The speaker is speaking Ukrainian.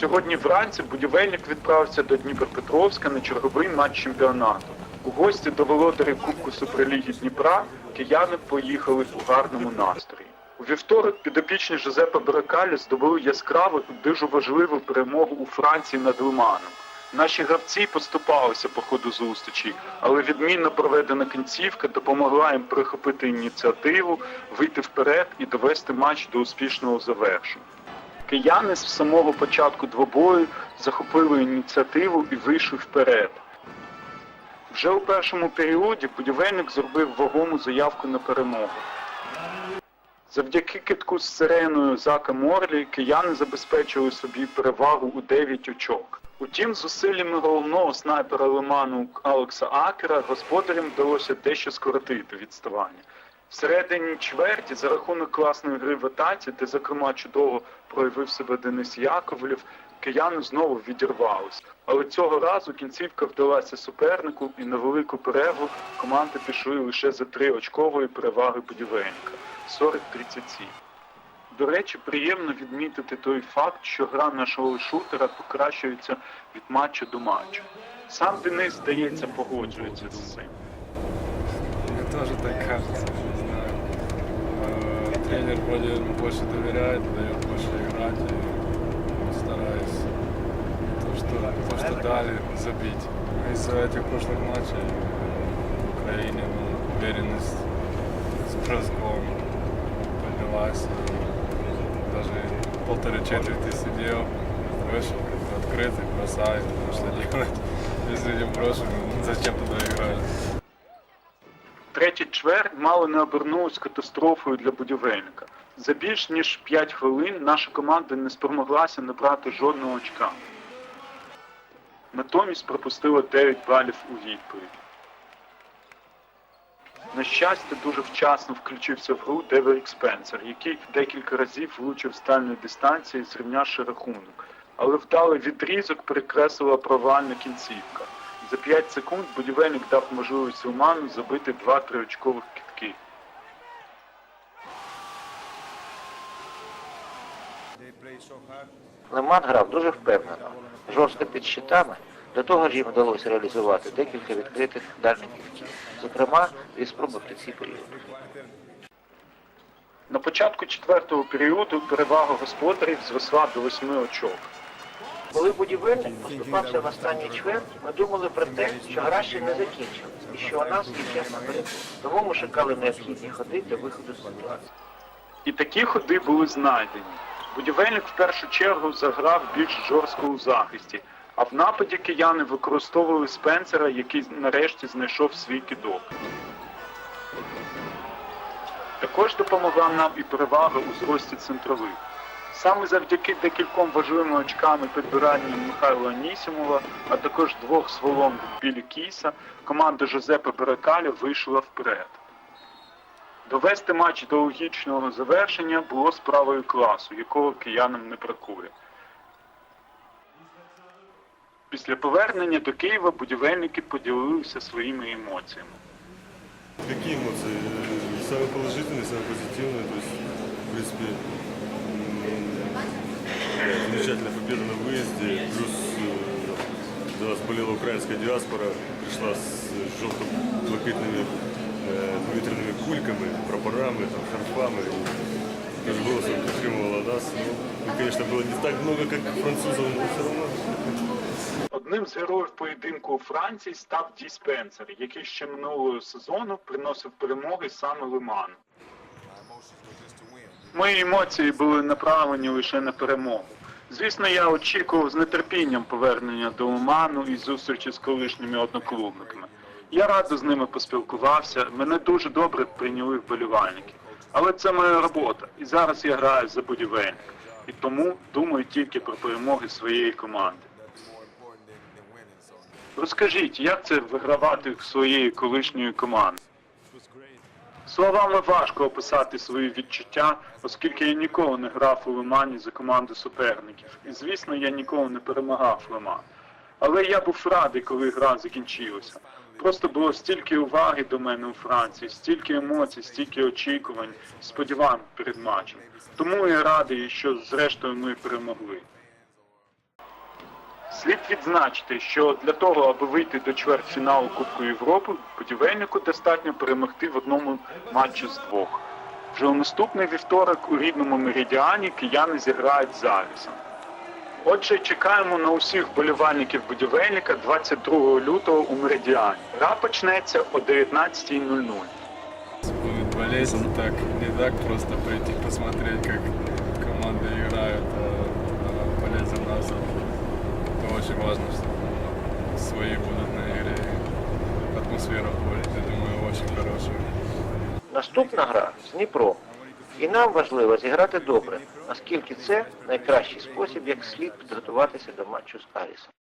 Сьогодні вранці будівельник відправився до Дніпропетровська на черговий матч чемпіонату. У гості до володарів Кубку Суперліги Дніпра кияни поїхали у гарному настрої. У вівторок підопічні Жозепа Баракалі здобули яскраву і дуже важливу перемогу у Франції над Лиманом. Наші гравці поступалися по ходу зустрічі, але відмінно проведена кінцівка допомогла їм прихопити ініціативу, вийти вперед і довести матч до успішного завершення. Кияни з самого початку двобою захопили ініціативу і вийшли вперед. Вже у першому періоді будівельник зробив вагому заявку на перемогу. Завдяки китку з сиреною Зака Морлі кияни забезпечили собі перевагу у 9 очок. Утім, зусиллями головного снайпера Лиману Алекса Акера господарям вдалося дещо скоротити відставання. Всередині чверті за рахунок класної гри в атаці, де, зокрема, чудово проявив себе Денис Яковлів, кияни знову відірвались. Але цього разу кінцівка вдалася супернику і на велику перерву команди пішли лише за три очкової переваги будівельника 40-37. До речі, приємно відмітити той факт, що гра нашого шутера покращується від матчу до матчу. Сам Денис, здається, погоджується з цим. Мне тоже так. Э, Тренер вроде больше доверяет, дает больше играть и стараюсь то, что, то, что дали, забить. Из-за этих прошлых матчей в Украине ну, уверенность с броском поднялась. Даже полторы четверти сидел, вышел открытый, бросает, потому что делать, если не брошу, ну, зачем туда играть? Третя чверть мало не обернулась катастрофою для будівельника. За більш ніж 5 хвилин наша команда не спромоглася набрати жодного очка. Натомість пропустила 9 балів у відповідь. На щастя, дуже вчасно включився в гру Деверік Спенсер, який декілька разів влучив з дальньої дистанції, зрівнявши рахунок. Але вдалий відрізок перекреслила провальна кінцівка. За 5 секунд будівельник дав можливість Роману забити 2-3 очкових кітки. Леман грав дуже впевнено, жорстко під щитами. До того ж їм вдалося реалізувати декілька відкритих дальніх кітків, зокрема дві спроби в кінці періоду. На початку четвертого періоду перевага господарів зросла до 8 очок. Коли будівельник поступався в останній чверті, ми думали про те, що гра ще не закінчилась і що у нас є час наперед. Тому ми шукали необхідні ходи для виходу з ситуації. І такі ходи були знайдені. Будівельник в першу чергу заграв більш жорстко у захисті, а в нападі кияни використовували Спенсера, який нарешті знайшов свій кидок. Також допомогла нам і перевага у зрості центрових. Саме завдяки декільком важливим очкам і підбиранням Михайла Анісімова, а також двох сволом від Білі Кіса, команда Жозепа Берекаля вийшла вперед. Довести матч до логічного завершення було справою класу, якого киянам не бракує. Після повернення до Києва будівельники поділилися своїми емоціями. Какие эмоции? Э, Самые положительные, самые позитивные. То есть, в принципе, м, замечательная победа на выезде. Плюс э, до нас болела украинская диаспора, пришла с желто-блакитными э, повітряними кульками, прапорами, там, шарфами. И Тоже голосом підтримувала нас. Ну, ну, конечно, было не так много, как французов, но все равно. Одним з героїв поєдинку у Франції став Ді Спенсер, який ще минулого сезону приносив перемоги саме Лиману. Мої емоції були направлені лише на перемогу. Звісно, я очікував з нетерпінням повернення до Лиману і зустрічі з колишніми одноклубниками. Я радо з ними поспілкувався, мене дуже добре прийняли вболівальники. Але це моя робота, і зараз я граю за будівельник. І тому думаю тільки про перемоги своєї команди. Розкажіть, як це вигравати своєї колишньої команди? Словами важко описати свої відчуття, оскільки я ніколи не грав у Лимані за команду суперників. І звісно, я ніколи не перемагав Лиман. Але я був радий, коли гра закінчилася. Просто було стільки уваги до мене у Франції, стільки емоцій, стільки очікувань, сподівань перед матчем. Тому я радий, що зрештою ми перемогли. Слід відзначити, що для того, аби вийти до чвертьфіналу Кубку Європи, будівельнику достатньо перемогти в одному матчі з двох. Вже у наступний вівторок у рідному меридіані кияни зіграють з Арісом. Отже, чекаємо на усіх вболівальників будівельника 22 лютого у меридіані. Гра почнеться о 19.00. Будет болеть, так не так просто пойти посмотреть, как команды играют, а, за нас. Очень важно, что свои будут на игре. Атмосфера будет, я думаю, очень хорошая. Наступна гра з Дніпро. І нам важливо зіграти добре, оскільки це найкращий спосіб, як слід підготуватися до матчу з Арісом.